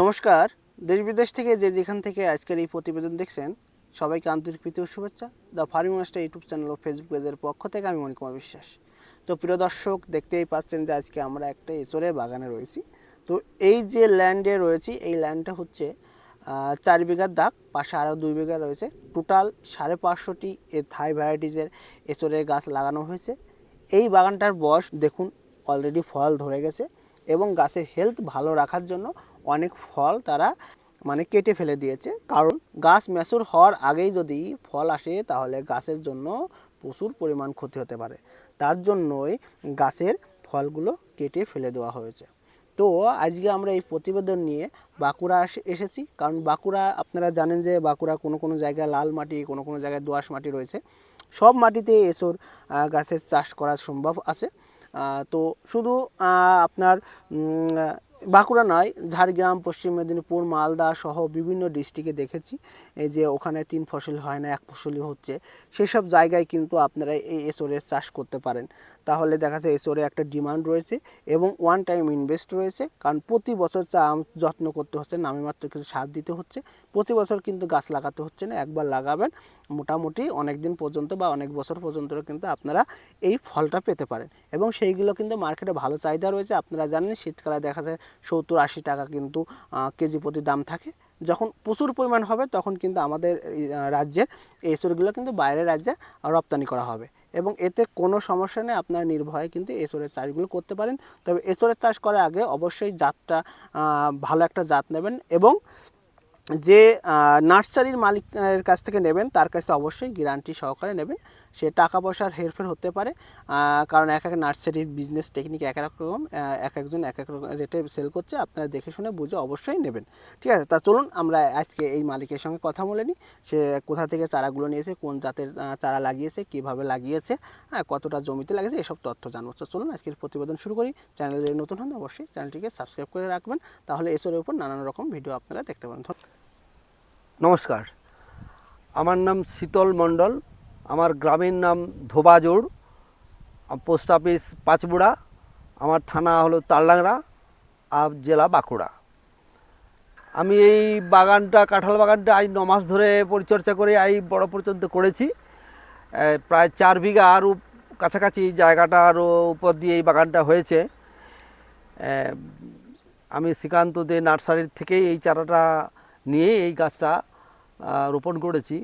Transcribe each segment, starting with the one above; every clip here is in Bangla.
নমস্কার। দেশ বিদেশ থেকে যে যেখান থেকে আজকের এই প্রতিবেদন দেখছেন, সবাইকে আন্তরিক প্রীতি ও শুভেচ্ছা। The farming master YouTube channel O Facebook পেজের পক্ষ থেকে আমি মণিকুমার বিশ্বাস। তো প্রিয় দর্শক, দেখতেই পাচ্ছেন যে আজকে আমরা একটা এচোরের বাগানে রয়েছি। তো এই যে ল্যান্ডে রয়েছি, এই ল্যান্ডটা হচ্ছে চার বিঘার দাগ, পাশে আরও দুই বিঘা রয়েছে। টোটাল সাড়ে পাঁচশোটি থাই ভ্যারাইটিসের এচোরের গাছ লাগানো হয়েছে। এই বাগানটার বয়স, দেখুন অলরেডি ফল ধরে গেছে এবং গাছের হেলথ ভালো রাখার জন্য অনেক ফল তারা মানে কেটে ফেলে দিয়েছে। কারণ গাছ ম্যাচুর হওয়ার আগেই যদি ফল আসে, তাহলে গাছের জন্য প্রচুর পরিমাণ ক্ষতি হতে পারে। তার জন্যই গাছের ফলগুলো কেটে ফেলে দেওয়া হয়েছে। তো আজকে আমরা এই প্রতিবেদন নিয়ে বাঁকুড়া এসে- এসেছি। কারণ বাঁকুড়া, আপনারা জানেন যে বাঁকুড়া কোনো কোনো জায়গায় লাল মাটি, কোনো কোনো জায়গায় দোআঁশ মাটি রয়েছে। সব মাটিতে এসর গাছের চাষ করা সম্ভব আছে। তো শুধু আপনার বাঁকুড়া নয়, ঝাড়গ্রাম, পশ্চিম মেদিনীপুর, মালদা সহ বিভিন্ন ডিস্ট্রিক্টে দেখেছি। এই যে ওখানে তিন ফসল হয় না, এক ফসলই হচ্ছে। সেসব জায়গায় কিন্তু আপনারা এই এসরের চাষ করতে পারেন। তাহলে দেখা যাচ্ছে এসরে একটা ডিমান্ড রয়েছে এবং ওয়ান টাইম ইনভেস্ট রয়েছে। কারণ প্রতি বছর চা আম- যত্ন করতে হচ্ছে, নামে মাত্র কিছু সার দিতে হচ্ছে। প্রতি বছর কিন্তু গাছ লাগাতে হচ্ছে না, একবার লাগাবেন মোটামুটি অনেক দিন পর্যন্ত বা অনেক বছর পর্যন্ত কিন্তু আপনারা এই ফলটা পেতে পারেন। এবং সেইগুলো কিন্তু মার্কেটে ভালো চাহিদা রয়েছে। আপনারা জানেন শীতকালে দেখা যায় সত্তর আশি টাকা কিন্তু কেজি প্রতি দাম থাকে। যখন প্রচুর পরিমাণ হবে তখন কিন্তু আমাদের রাজ্যের এই এসরগুলো কিন্তু বাইরের রাজ্যে রপ্তানি করা হবে। এবং এতে কোনো সমস্যা নেই। আপনারা নির্ভয়ে কিন্তু এসরের চাষগুলো করতে পারেন। তবে এসরের চাষ করার আগে অবশ্যই জাতটা ভালো একটা জাত নেবেন। এবং যে নার্সারির মালিকের কাছ থেকে নেবেন, তার কাছে অবশ্যই গ্যারান্টি সহকারে নেবেন। সে টাকা পয়সার হেরফের হতে পারে কারণ এক এক নার্সারির বিজনেস টেকনিক এক এক রকম এক একজন এক এক রকম রেটে সেল করছে, আপনারা দেখে শুনে বুঝে অবশ্যই নেবেন। ঠিক আছে, তা চলুন আমরা আজকে এই মালিকের সঙ্গে কথা বলে নিই, সে কোথা থেকে চারাগুলো নিয়েছে, কোন জাতের চারা লাগিয়েছে, কীভাবে লাগিয়েছে হ্যাঁ কতটা জমিতে লাগিয়েছে, এসব তথ্য জানব। তো চলুন আজকের প্রতিবেদন শুরু করি, চ্যানেলে নতুন হন, অবশ্যই চ্যানেলটিকে সাবস্ক্রাইব করে রাখবেন। তাহলে এসরের উপর নানান রকম ভিডিও আপনারা দেখতে পারেন। নমস্কার। আমার নাম শীতল মণ্ডল, আমার গ্রামের নাম ধোবাজোড় পোস্ট অফিস পাঁচবুড়া, আমার থানা হলো তালডাংরা, আর জেলা বাঁকুড়া। আমি এই বাগানটা, কাঁঠাল বাগানটা আজ ন মাস ধরে পরিচর্যা করে এই বড় পর্যন্ত করেছি। প্রায় চার বিঘা আরও কাছাকাছি জায়গাটা আরও উপর দিয়ে এই বাগানটা হয়েছে। আমি শ্রীকান্ত দে নার্সারির থেকেই এই চারাটা নিয়ে এই গাছটা রোপণ করেছি।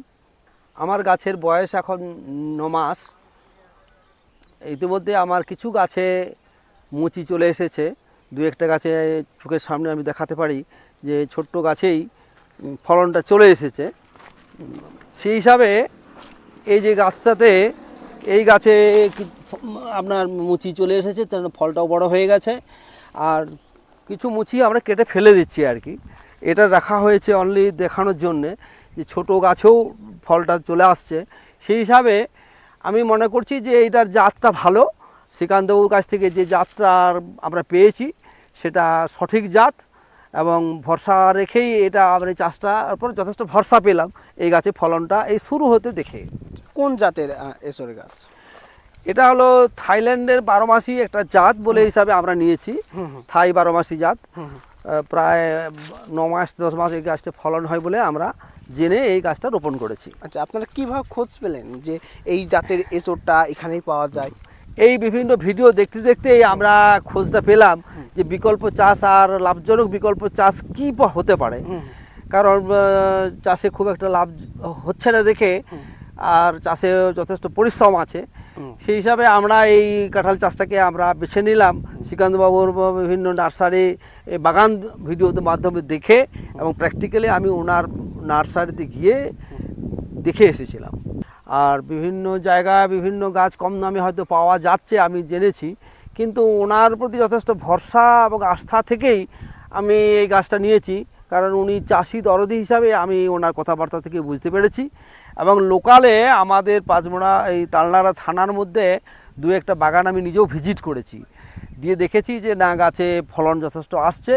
আমার গাছের বয়স এখন ন মাস। ইতিমধ্যে আমার কিছু গাছে মুচি চলে এসেছে। দু একটা গাছে চোখের সামনে আমি দেখাতে পারি যে ছোট্ট গাছেই ফলনটা চলে এসেছে। সেই হিসাবে এই যে গাছটাতে এই গাছে আপনার মুচি চলে এসেছে, তার ফলটাও বড় হয়ে গেছে। আর কিছু মুচি আমরা কেটে ফেলে দিচ্ছি আর কি। এটা রাখা হয়েছে অনলি দেখানোর জন্যে যে ছোট গাছেও ফলটা চলে আসছে। সেই হিসাবে আমি মনে করছি যে এইটার জাতটা ভালো। শ্রীকান্তবাবুর কাছ থেকে যে জাতটা আমরা পেয়েছি সেটা সঠিক জাত এবং ভরসা রেখেই এটা আমরা এই চাষটার উপর যথেষ্ট ভরসা পেলাম এই গাছে ফলনটা। এই শুরু হতে দেখে। কোন জাতের আহ, এসরের গাছ? এটা হলো থাইল্যান্ডের বারো বারোমাসি একটা জাত বলে হিসাবে আমরা নিয়েছি। থাই বারোমাসি জাত। প্রায় ন মাস দশ মাস এই গাছটা ফলন হয় বলে আমরা জেনে এই গাছটা রোপণ করেছি। আচ্ছা আপনারা কীভাবে খোঁজ পেলেন যে এই জাতের এসরটা এখানেই পাওয়া যায়? এই বিভিন্ন ভিডিও দেখতে দেখতেই আমরা খোঁজটা পেলাম যে বিকল্প চাষ আর লাভজনক বিকল্প চাষ কী হতে পারে। কারণ চাষে খুব একটা লাভ হচ্ছে না দেখে আর চাষে যথেষ্ট পরিশ্রম আছে। সেই হিসাবে আমরা এই কাঁঠাল চাষটাকে আমরা বেছে নিলাম। শ্রীকান্তবাবুর বিভিন্ন নার্সারি বাগান ভিডিওর মাধ্যমে দেখে এবং প্র্যাকটিক্যালি আমি ওনার নার্সারিতে গিয়ে দেখে এসেছিলাম। আর বিভিন্ন জায়গায় বিভিন্ন গাছ কম দামে হয়তো পাওয়া যাচ্ছে আমি জেনেছি, কিন্তু ওনার প্রতি যথেষ্ট ভরসা এবং আস্থা থেকেই আমি এই গাছটা নিয়েছি। কারণ উনি চাষি দরদি হিসাবে আমি ওনার কথাবার্তা থেকে বুঝতে পেরেছি। এবং লোকালে আমাদের পাঁচমোড়া এই তালনাড়া থানার মধ্যে দু একটা বাগান আমি নিজেও ভিজিট করেছি। দিয়ে দেখেছি যে না গাছে ফলন যথেষ্ট আসছে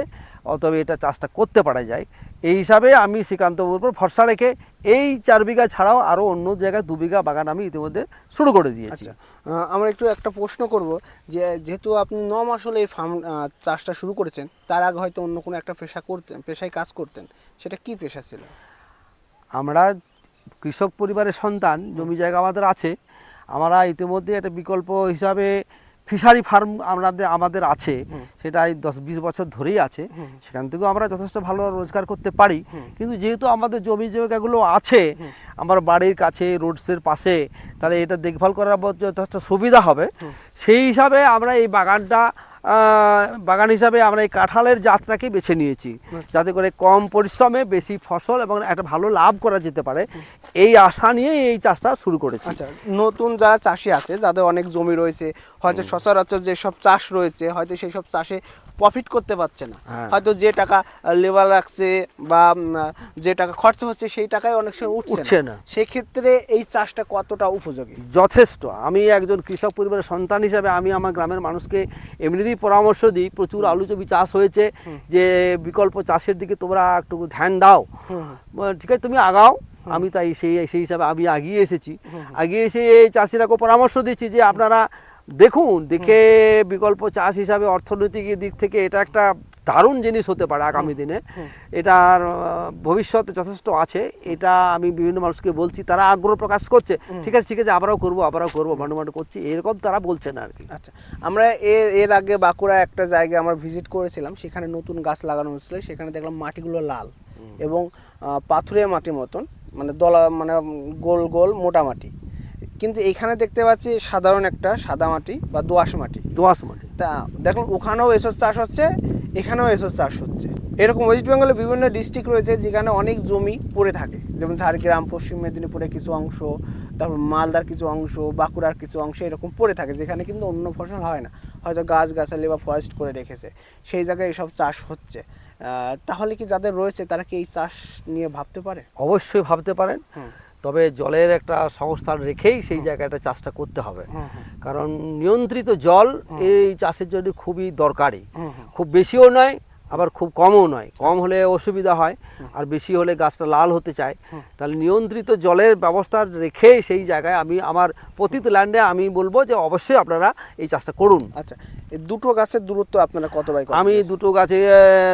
অতএব এটা চাষটা করতে পারা যায়। এই হিসাবে আমি শ্রীকান্তবাবুর উপর ভরসা রেখে এই চার বিঘা ছাড়াও আরও অন্য জায়গায় দু বিঘা বাগান আমি ইতিমধ্যে শুরু করে দিয়েছি। আচ্ছা আমরা একটু একটা প্রশ্ন করব যে যেহেতু আপনি ন মাস হলে এই ফার্ম চাষটা শুরু করেছেন তার আগে হয়তো অন্য কোনো একটা পেশা করতেন পেশায় কাজ করতেন সেটা কি পেশা ছিল? আমরা কৃষক পরিবারের সন্তান জমি জায়গা আমাদের আছে আমরা ইতিমধ্যে একটা বিকল্প হিসাবে ফিশারি ফার্ম আমাদের আমাদের আছে সেটা এই দশ বিশ বছর ধরেই আছে সেখান থেকেও আমরা যথেষ্ট ভালো রোজগার করতে পারি। কিন্তু যেহেতু আমাদের জমি জায়গাগুলো আছে আমার বাড়ির কাছে রোডসের পাশে তাহলে এটা দেখভাল করার যথেষ্ট সুবিধা হবে। সেই হিসাবে আমরা এই বাগানটা বাগান হিসাবে আমরা এই কাঁঠালের জাতটাকেই বেছে নিয়েছি। যাতে করে কম পরিশ্রমে বেশি ফসল এবং একটা ভালো লাভ করা যেতে পারে এই আশা নিয়ে এই চাষটা শুরু করেছি। আচ্ছা নতুন যারা চাষি আছে যাদের অনেক জমি রয়েছে হয়তো সচরাচর যেসব চাষ রয়েছে হয়তো সেই সব চাষে প্রফিট করতে পারছে না। হ্যাঁ। হয়তো যে টাকা লেবার লাগছে বা যে টাকা খরচা হচ্ছে সেই টাকায় অনেক সময় উঠছে। না। সেক্ষেত্রে এই চাষটা কতটা উপযোগী? যথেষ্ট। আমি একজন কৃষক পরিবারের সন্তান হিসাবে আমি আমার গ্রামের মানুষকে এমনিতেই পরামর্শ দিই। প্রচুর আলু জমি চাষ হয়েছে। যে বিকল্প চাষের দিকে তোমরা একটু ধ্যান দাও। ঠিক আছে তুমি আগাও। আমি তাই সেই সেই হিসাবে আমি আগিয়ে এসেছি। আগিয়ে এসে এই চাষিরাকে পরামর্শ দিচ্ছি যে আপনারা দেখুন দেখে বিকল্প চাষ হিসাবে অর্থনৈতিক দিক থেকে এটা একটা দারুণ জিনিস হতে পারে আগামী দিনে। এটার ভবিষ্যৎ যথেষ্ট আছে। এটা আমি বিভিন্ন মানুষকে বলছি তারা আগ্রহ প্রকাশ করছে। ঠিক আছে ঠিক আছে আমরাও করব আমরাও করব মানু মানু করছি। এরকম তারা বলছে না আর কি। আচ্ছা আমরা এর এর আগে বাঁকুড়া একটা জায়গায় আমরা ভিজিট করেছিলাম সেখানে নতুন গাছ লাগানো হয়েছিল সেখানে দেখলাম মাটিগুলো লাল এবং পাথুরে মাটির মতন মানে দলা মানে গোল গোল মোটা মাটি কিন্তু এখানে দেখতে পাচ্ছি সাধারণ একটা সাদা মাটি বা দোআঁশ মাটি। দোয়াশ মাটি। তা দেখুন ওখানেও এসব চাষ হচ্ছে এখানেও এসব চাষ হচ্ছে। এরকম ওয়েস্ট বেঙ্গলে বিভিন্ন ডিস্ট্রিক্ট রয়েছে যেখানে অনেক জমি পড়ে থাকে। যেমন ঝাড়গ্রাম পশ্চিম মেদিনীপুরে কিছু অংশ তারপর মালদার কিছু অংশ বাঁকুড়ার কিছু অংশ এরকম পড়ে থাকে যেখানে কিন্তু অন্য ফসল হয় না। হয়তো গাছ গাছালি বা ফরেস্ট করে রেখেছে। সেই জায়গায় এসব চাষ হচ্ছে। তাহলে কি যাদের রয়েছে তারা কি এই চাষ নিয়ে ভাবতে পারে? অবশ্যই ভাবতে পারেন। তবে জলের একটা সংস্থান রেখেই সেই জায়গাটা চাষটা করতে হবে। কারণ নিয়ন্ত্রিত জল এই চাষের জন্য খুবই দরকারি। খুব বেশিও নয় আবার খুব কমও নয় কম হলে অসুবিধা হয় আর বেশি হলে গাছটা লাল হতে চায়। তাহলে নিয়ন্ত্রিত জলের ব্যবস্থা রেখে সেই জায়গায় আমি আমার প্রতিটি ল্যান্ডে আমি বলব যে অবশ্যই আপনারা এই চাষটা করুন। আচ্ছা এই দুটো গাছের দূরত্ব আপনারা কত বাই আমি দুটো গাছে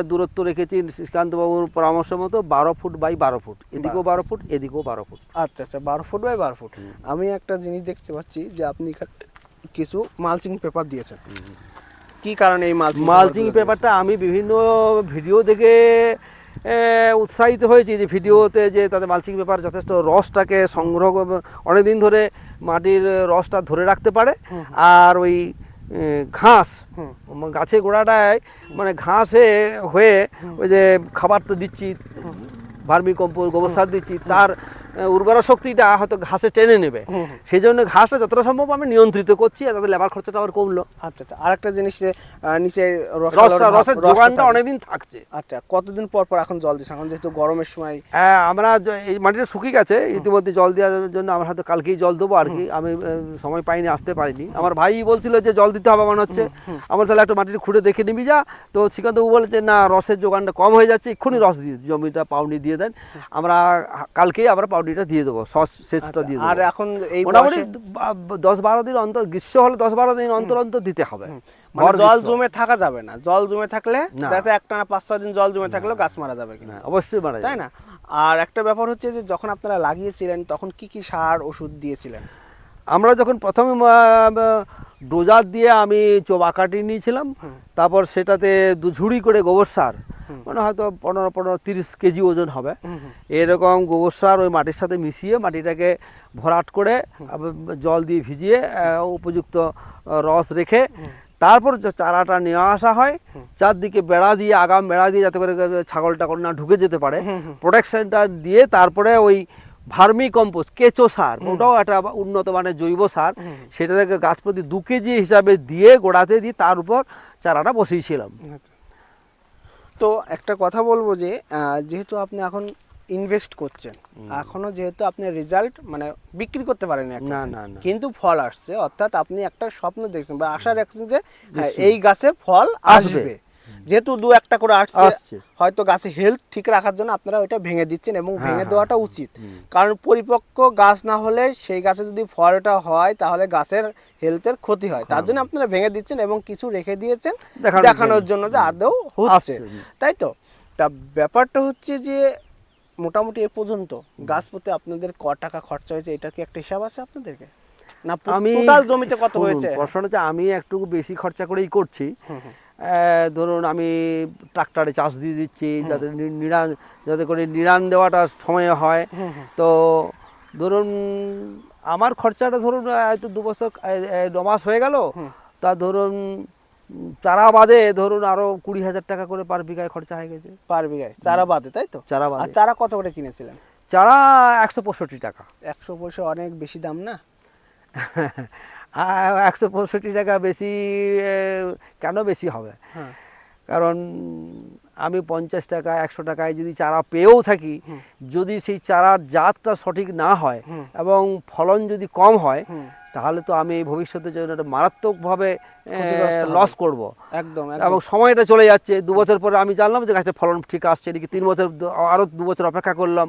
দূরত্ব রেখেছি শ্রীকান্তবাবুর পরামর্শ মতো বারো ফুট বাই বারো ফুট। এদিকেও বারো ফুট এদিকেও বারো ফুট। আচ্ছা আচ্ছা বারো ফুট বাই বারো ফুট। আমি একটা জিনিস দেখতে পাচ্ছি যে আপনি কিছু মালচিং পেপার দিয়েছেন। কি কারণে এই মালচিং মালচিং পেপারটা আমি বিভিন্ন ভিডিও দেখে উৎসাহিত হয়েছি যে ভিডিওতে যে তাদের মালচিং পেপার যথেষ্ট রসটাকে সংগ্রহ করে- অনেকদিন ধরে মাটির রসটা ধরে রাখতে পারে। আর ওই ঘাস গাছের গোড়াটায় মানে ঘাসে হয়ে ওই যে খাবার তো দিচ্ছি ভার্মি কম্পোজ গোবর সার দিচ্ছি তার উর্বরা শক্তিটা হয়তো ঘাসে টেনে নেবে। সেই জন্য ঘাসটা যতটা সম্ভব আমি নিয়ন্ত্রিত করছি আর তাদের লেবার খরচাটা আবার কমলো। আচ্ছা আচ্ছা। আরেকটা জিনিস যে নিচে রসের যোগানটা অনেকদিন থাকছে। আচ্ছা কতদিন পর পর এখন জল দিচ্ছেন? এখন যেহেতু গরমের সময় হ্যাঁ আমরা এই মাটিটা শুকিয়ে গেছে ইতিমধ্যে জল দেওয়ার জন্য আমরা হয়তো কালকেই জল দেবো আর কি। আমি সময় পাইনি আসতে পারিনি। আমার ভাই বলছিল যে জল দিতে হবে মনে হচ্ছে। আমার তাহলে একটা মাটির খুঁড়ে দেখে নিবি যা। তো শ্রীকান্তবাবু বলেছে না রসের যোগানটা কম হয়ে যাচ্ছে। এক্ষুনি রস দিয়ে জমিটা পাউনি দিয়ে দেন। আমরা কালকেই আমরা পাউনিটা দিয়ে দেবো সস সেচটা দিয়ে আর এখন এই মোটামুটি দশ বারো দিন অন্তর গ্রীষ্ম হলে দশ বারো দিন অন্তর অন্তর দিতে হবে। মানে জল জমে থাকা যাবে না। জল জমে থাকলে দেখা একটা না পাঁচ ছয় দিন জল জমে থাকলেও গাছ মারা যাবে কিনা অবশ্যই মারা তাই না? আর একটা ব্যাপার হচ্ছে যে যখন আপনারা লাগিয়েছিলেন তখন কি কি সার ওষুধ দিয়েছিলেন? আমরা যখন প্রথমে ডোজার দিয়ে আমি চোবাকাটি নিয়েছিলাম তারপর সেটাতে দু ঝুড়ি করে গোবর সার মানে হয়তো পনেরো পনেরো তিরিশ কেজি ওজন হবে। এরকম গোবর সার ওই মাটির সাথে মিশিয়ে মাটিটাকে ভরাট করে জল দিয়ে ভিজিয়ে উপযুক্ত রস রেখে তারপর চারাটা নিয়ে আসা হয়। চারদিকে বেড়া দিয়ে আগাম বেড়া দিয়ে যাতে করে ছাগল টাগল না ঢুকে যেতে পারে। প্রোটেকশনটা দিয়ে তারপরে ওই ভার্মি কম্পোস্ট কেঁচো সার ওটাও একটা উন্নত মানের জৈব সার। সেটা থেকে গাছ প্রতি দু কেজি হিসাবে দিয়ে গোড়াতে দিয়ে তার উপর চারাটা বসিয়েছিলাম। তো একটা কথা বলব যে যেহেতু আপনি এখন ইনভেস্ট করছেন এখনও যেহেতু আপনি রেজাল্ট মানে বিক্রি করতে পারেন না, না। কিন্তু ফল আসছে অর্থাৎ আপনি একটা স্বপ্ন দেখছেন বা আশা রাখছেন যে এই গাছে ফল আসবে। যেহেতু দু একটা করে আসছে। হয়তো গাছে হেলথ ঠিক রাখার জন্য আপনারা ওইটা ভেঙে দিচ্ছেন এবং হ্যাঁ, ভেঙে হ্যাঁ, দেওয়াটা উচিত। কারণ পরিপক্ক গাছ না হলে সেই গাছে যদি ফলটা হয় তাহলে গাছের হেলথের ক্ষতি হয়। তার জন্য আপনারা ভেঙে দিচ্ছেন এবং কিছু রেখে দিয়েছেন দেখানোর জন্য। যে আদৌ হচ্ছে। তাই তো? তা ব্যাপারটা হচ্ছে যে মোটামুটি এ পর্যন্ত গাছ প্রতি আপনাদের ক টাকা খরচা হয়েছে এটা কি একটা হিসাব আছে আপনাদেরকে? না আমি টোটাল জমিতে কত হয়েছে? প্রশ্ন হচ্ছে আমি একটু বেশি খরচা করেই করছি। ধরুন আমি ট্রাক্টরে চাষ দিয়ে দিচ্ছি যাতে নি- নিড়ান যাতে করে নিড়ান দেওয়াটা সময়ে হয়। তো ধরুন আমার খরচাটা ধরুন হয়তো দু বছর মাস হয়ে গেল। তা ধরুন চারা বাদে ধরুন আরও কুড়ি হাজার টাকা করে পার বিঘায় খরচা হয়ে গেছে। পার বিঘায়। চারা বাদে তাই তো? চারা বাদে। চারা কত করে কিনেছিলেন? চারা একশো পঁয়ষট্টি টাকা। একশো পঁয়ষট্টি অনেক বেশি দাম না? একশো পঁয়ষট্টি টাকা বেশি কেন বেশি হবে? হ্যাঁ। কারণ আমি পঞ্চাশ টাকা একশো টাকায় যদি চারা পেয়েও থাকি যদি সেই চারার জাতটা সঠিক না হয় এবং ফলন যদি কম হয়। তাহলে তো আমি ভবিষ্যতের জন্য একটা মারাত্মকভাবে লস করব। একদম এবং সময়টা চলে যাচ্ছে দু বছর পরে আমি জানলাম যে গাছের ফলন ঠিক আসছে এদিকে তিন বছর দ- আরও দু বছর অপেক্ষা করলাম।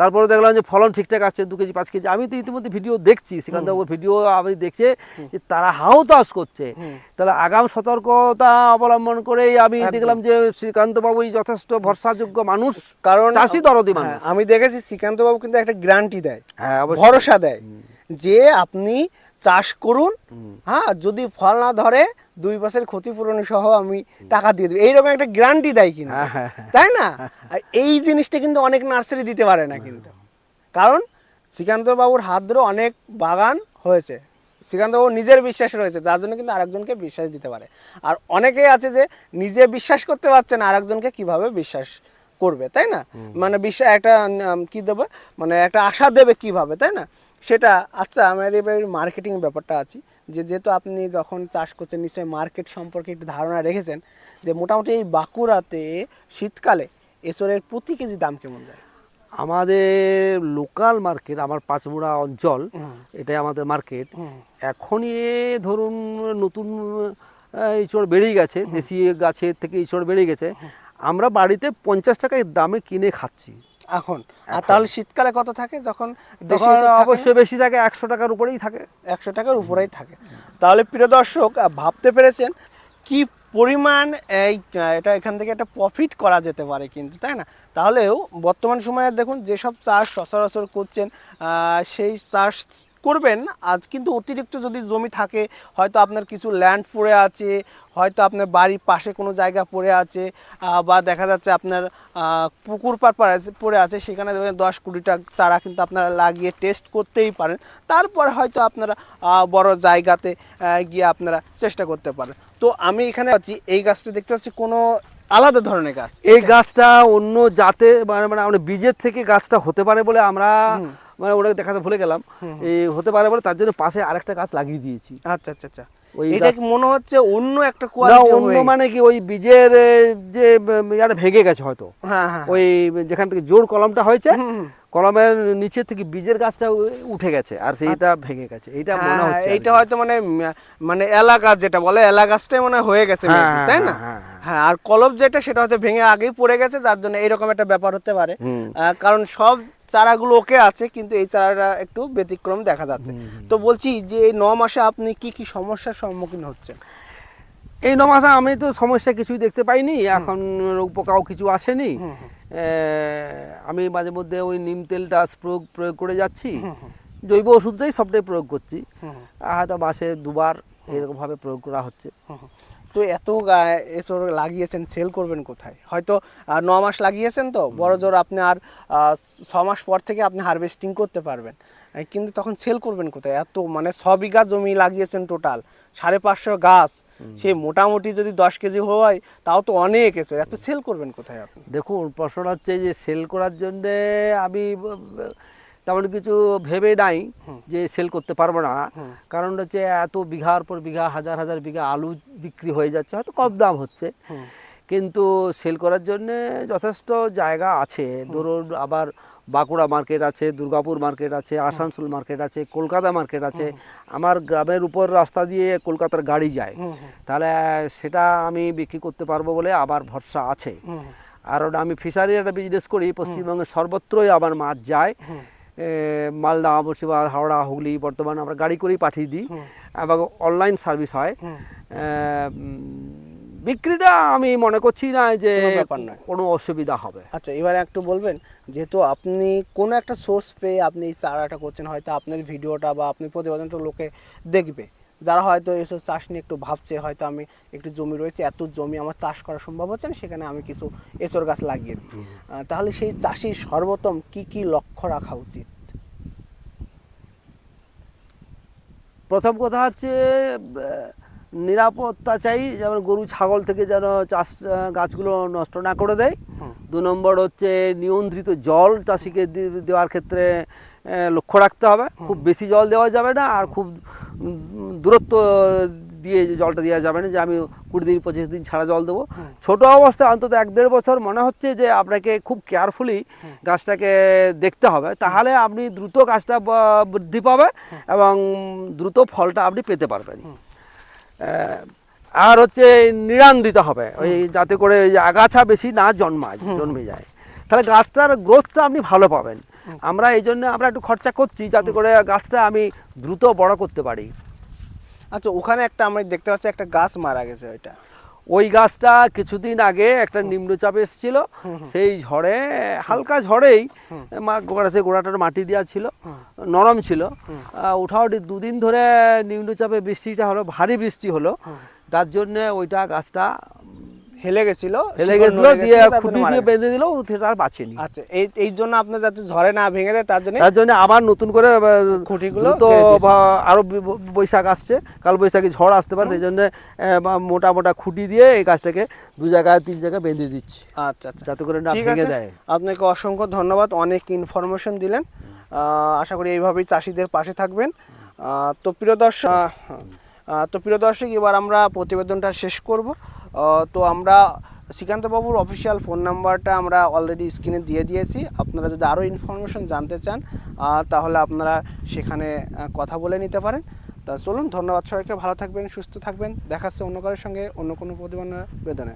তারপরে দেখলাম যে ফলন ঠিকঠাক আসছে দু কেজি পাঁচ কেজি। আমি তো ইতিমধ্যে ভিডিও দেখছি সেখান থেকে ভিডিও আমি দেখছে যে তারা হাও চাষ করছে তাহলে আগাম সতর্কতা অবলম্বন করেই আমি দেখলাম যে শ্রীকান্ত বাবুই যথেষ্ট ভরসাযোগ্য মানুষ কারণ চাষি দরদি মানুষ। হ্যাঁ, আমি দেখেছি শ্রীকান্তবাবু কিন্তু একটা গ্যারান্টি দেয় হ্যাঁ ভরসা দেয়। যে আপনি চাষ করুন হ্যাঁ যদি ফল না ধরে দুই বছর ক্ষতিপূরণ সহ আমি টাকা দিয়ে দেবো। এইরকম একটা গ্যারান্টি দেয় কিন্তু। হ্যাঁ, হ্যাঁ, হ্যাঁ। তাই না? এই জিনিসটা কিন্তু অনেক নার্সারি দিতে পারে না কিন্তু। কারণ শ্রীকান্ত বাবুর হাত ধরে অনেক বাগান হয়েছে। শ্রীকান্ত বাবু নিজের বিশ্বাস রয়েছে যার জন্য কিন্তু আরেকজনকে বিশ্বাস দিতে পারে। আর অনেকেই আছে যে নিজে বিশ্বাস করতে পারছে না আরেকজনকে কীভাবে বিশ্বাস করবে তাই না? মানে বিশ্বাস একটা কি দেবে? মানে একটা আশা দেবে কীভাবে তাই না? সেটা আচ্ছা আমার এবার মার্কেটিং ব্যাপারটা আছি। যে যেহেতু আপনি যখন চাষ করছেন নিশ্চয়ই মার্কেট সম্পর্কে একটু ধারণা রেখেছেন যে মোটামুটি এই বাঁকুড়াতে শীতকালে এসরের প্রতি কেজি দাম কেমন যায়? আমাদের লোকাল মার্কেট আমার পাঁচমুড়া অঞ্চল। এটাই আমাদের মার্কেট এখনই ধরুন নতুন ইঁচড় বেড়েই গেছে দেশি গাছের থেকে ইঁচড় বেড়ে গেছে। আমরা বাড়িতে পঞ্চাশ টাকায় দামে কিনে খাচ্ছি। এখন। আর তাহলে শীতকালে কত থাকে? যখন দেশি? অবশ্যই বেশি থাকে একশো টাকার উপরেই থাকে। একশো টাকার উপরেই থাকে। তাহলে প্রিয় দর্শক ভাবতে পেরেছেন কি পরিমাণ এই এটা এখান থেকে একটা প্রফিট করা যেতে পারে কিন্তু তাই না? তাহলেও বর্তমান সময়ে দেখুন যেসব চাষ সচরাচর করছেন সেই চাষ করবেন আজ কিন্তু অতিরিক্ত যদি জমি থাকে হয়তো আপনার কিছু ল্যান্ড পড়ে আছে হয়তো আপনার বাড়ির পাশে কোনো জায়গা পড়ে আছে বা দেখা যাচ্ছে আপনার পুকুর পাড় পড়ে আছে- পড়ে আছে সেখানে দশ কুড়িটা চারা কিন্তু আপনারা লাগিয়ে টেস্ট করতেই পারেন। তারপরে হয়তো আপনারা বড় জায়গাতে গিয়ে আপনারা চেষ্টা করতে পারেন। তো আমি এখানে আছি এই গাছটা দেখতে পাচ্ছি কোনো আলাদা ধরনের গাছ। এই গাছটা অন্য জাতে মানে মানে আমরা বীজের থেকে গাছটা হতে পারে বলে আমরা মানে ওটাকে দেখাতে ভুলে গেলাম। এই হতে পারে বলে তার জন্য পাশে আরেকটা গাছ লাগিয়ে দিয়েছি। আচ্ছা আচ্ছা আচ্ছা। এটা মনে হচ্ছে অন্য একটা কোয়ালিটি অন্য মানে কি ওই বীজের যে ইয়াটা ভেঙে গেছে হয়তো। হ্যাঁ হ্যাঁ ওই যেখান থেকে জোর কলমটা হয়েছে। কলমের নিচে থেকে বীজের গাছটা উঠে গেছে আর সেইটা ভেঙে গেছে। এইটা মনে হ্যাঁ, হচ্ছে হয়তো মানে মানে এলাকা যেটা বলে এলাকাটাই মনে হয়ে গেছে হ্যাঁ, তাই না? হ্যাঁ, হ্যাঁ, হ্যাঁ আর কলব যেটা সেটা হয়তো ভেঙে আগেই পড়ে গেছে যার জন্য এইরকম একটা ব্যাপার হতে পারে। কারণ সব চারাগুলো ওকে আছে কিন্তু এই চারাটা একটু ব্যতিক্রম দেখা যাচ্ছে। তো বলছি যে এই ন মাসে আপনি কি কি সমস্যার সম্মুখীন হচ্ছেন? এই ন মাসে আমি তো সমস্যা কিছুই দেখতে পাইনি এখন রোগ পোকাও কিছু আসেনি। আমি মাঝে মধ্যে ওই নিম তেলটা প্রয়োগ প্রয়োগ করে যাচ্ছি। জৈব ওষুধটাই সবটাই প্রয়োগ করছি। হয়তো মাসে দুবার এরকমভাবে প্রয়োগ করা হচ্ছে। তো এত এসব লাগিয়েছেন সেল করবেন কোথায়? হয়তো ন মাস লাগিয়েছেন তো বড় জোর আপনি আর ছ মাস পর থেকে আপনি হারভেস্টিং করতে পারবেন। কিন্তু তখন সেল করবেন কোথায়? এত মানে ছ বিঘা জমি লাগিয়েছেন টোটাল সাড়ে পাঁচশো গাছ। সে মোটামুটি যদি দশ কেজি হয় তাও তো অনেক এসে এত সেল করবেন কোথায় আপনি? দেখুন প্রশ্নটা হচ্ছে যে সেল করার জন্যে আমি তেমন কিছু ভেবে নাই যে সেল করতে পারব না। কারণ হচ্ছে এত বিঘার পর বিঘা হাজার হাজার বিঘা আলু বিক্রি হয়ে যাচ্ছে হয়তো কম দাম হচ্ছে। কিন্তু সেল করার জন্যে যথেষ্ট জায়গা আছে। ধরুন আবার বাঁকুড়া মার্কেট আছে দুর্গাপুর মার্কেট আছে আসানসোল মার্কেট আছে কলকাতা মার্কেট আছে। আমার গ্রামের উপর রাস্তা দিয়ে কলকাতার গাড়ি যায়। তাহলে সেটা আমি বিক্রি করতে পারব বলে আমার ভরসা আছে। আর আমি ফিশারি একটা বিজনেস করি পশ্চিমবঙ্গের সর্বত্রই আমার মাছ যায়। মালদা মুর্শিদাবাদ হাওড়া হুগলি বর্তমান আমরা গাড়ি করেই পাঠিয়ে দিই এবং অনলাইন সার্ভিস হয়। বিক্রিটা আমি মনে করছি না যে কোনো ব্যাপার নয়। কোনো অসুবিধা হবে। আচ্ছা এবার একটু বলবেন যেহেতু আপনি কোনো একটা সোর্স পেয়ে আপনি এই চারাটা করছেন হয়তো আপনার ভিডিওটা বা আপনি প্রতিবেদনটা লোকে দেখবে। যারা হয়তো এসব চাষ নিয়ে একটু ভাবছে হয়তো আমি একটু জমি রয়েছে এত জমি আমার চাষ করা সম্ভব হচ্ছে না সেখানে আমি কিছু এঁচড় গাছ লাগিয়ে দিই। তাহলে সেই চাষি সর্বোত্তম কি কি লক্ষ্য রাখা উচিত? প্রথম কথা হচ্ছে নিরাপত্তা চাই যেমন গরু ছাগল থেকে যেন চাষ গাছগুলো নষ্ট না করে দেয়। দু নম্বর হচ্ছে নিয়ন্ত্রিত জল চাষিকে দেওয়ার ক্ষেত্রে লক্ষ্য রাখতে হবে। খুব বেশি জল দেওয়া যাবে না আর খুব দূরত্ব দিয়ে জলটা দেওয়া যাবে না যে আমি কুড়ি দিন পঁচিশ দিন ছাড়া জল দেবো। ছোট অবস্থায় অন্তত এক দেড় বছর মনে হচ্ছে যে আপনাকে খুব কেয়ারফুলি গাছটাকে দেখতে হবে। তাহলে আপনি দ্রুত গাছটা বৃদ্ধি পাবে এবং দ্রুত ফলটা আপনি পেতে পারবেন। আর হচ্ছে নিড়ান দিতে হবে ওই যাতে করে আগাছা বেশি না জন্মায় জন্মে যায়। তাহলে গাছটার গ্রোথটা আপনি ভালো পাবেন। আমরা এই জন্য আমরা একটু খরচা করছি যাতে করে গাছটা আমি দ্রুত বড় করতে পারি। আচ্ছা ওখানে একটা আমরা দেখতে পাচ্ছি একটা গাছ মারা গেছে ওইটা। ওই গাছটা কিছুদিন আগে একটা নিম্নচাপ এসেছিল। সেই ঝড়ে হালকা ঝড়েই মা গোড়াতে গোড়াটার মাটি দেওয়া ছিল নরম ছিল। উঠাউটি দুদিন ধরে নিম্নচাপে বৃষ্টিটা হলো ভারী বৃষ্টি হলো। তার জন্যে ওইটা গাছটা হেলে গেছিল হেলে গেছিল দিয়ে খুঁটি দিয়ে বেঁধে দিল সেটা আর বাঁচেনি আচ্ছা এই এই জন্য আপনার যাতে ঝড়ে না ভেঙে যায় তার জন্য তার জন্য আবার নতুন করে খুঁটিগুলো। বা আরও বৈশাখ আসছে কাল বৈশাখী ঝড় আসতে পারে সেই জন্য মোটা মোটা খুঁটি দিয়ে এই গাছটাকে দু জায়গায় তিন জায়গায় বেঁধে দিচ্ছি। আচ্ছা আচ্ছা। যাতে করে না ভেঙে দেয়। আপনাকে অসংখ্য ধন্যবাদ অনেক ইনফরমেশন দিলেন। আহ, আশা করি এইভাবেই চাষিদের পাশে থাকবেন। আহ, তো প্রিয় দর্শক তো প্রিয় দর্শক এবার আমরা প্রতিবেদনটা শেষ করব। তো আমরা শ্রীকান্তবাবুর অফিসিয়াল ফোন নাম্বারটা আমরা অলরেডি স্ক্রিনে দিয়ে দিয়েছি। আপনারা যদি আরও ইনফরমেশন জানতে চান তাহলে আপনারা সেখানে কথা বলে নিতে পারেন। তা চলুন, ধন্যবাদ সবাইকে। ভালো থাকবেন, সুস্থ থাকবেন। দেখাচ্ছে অন্য কারোর সঙ্গে অন্য কোনো প্রতিবন্ধ বেদনে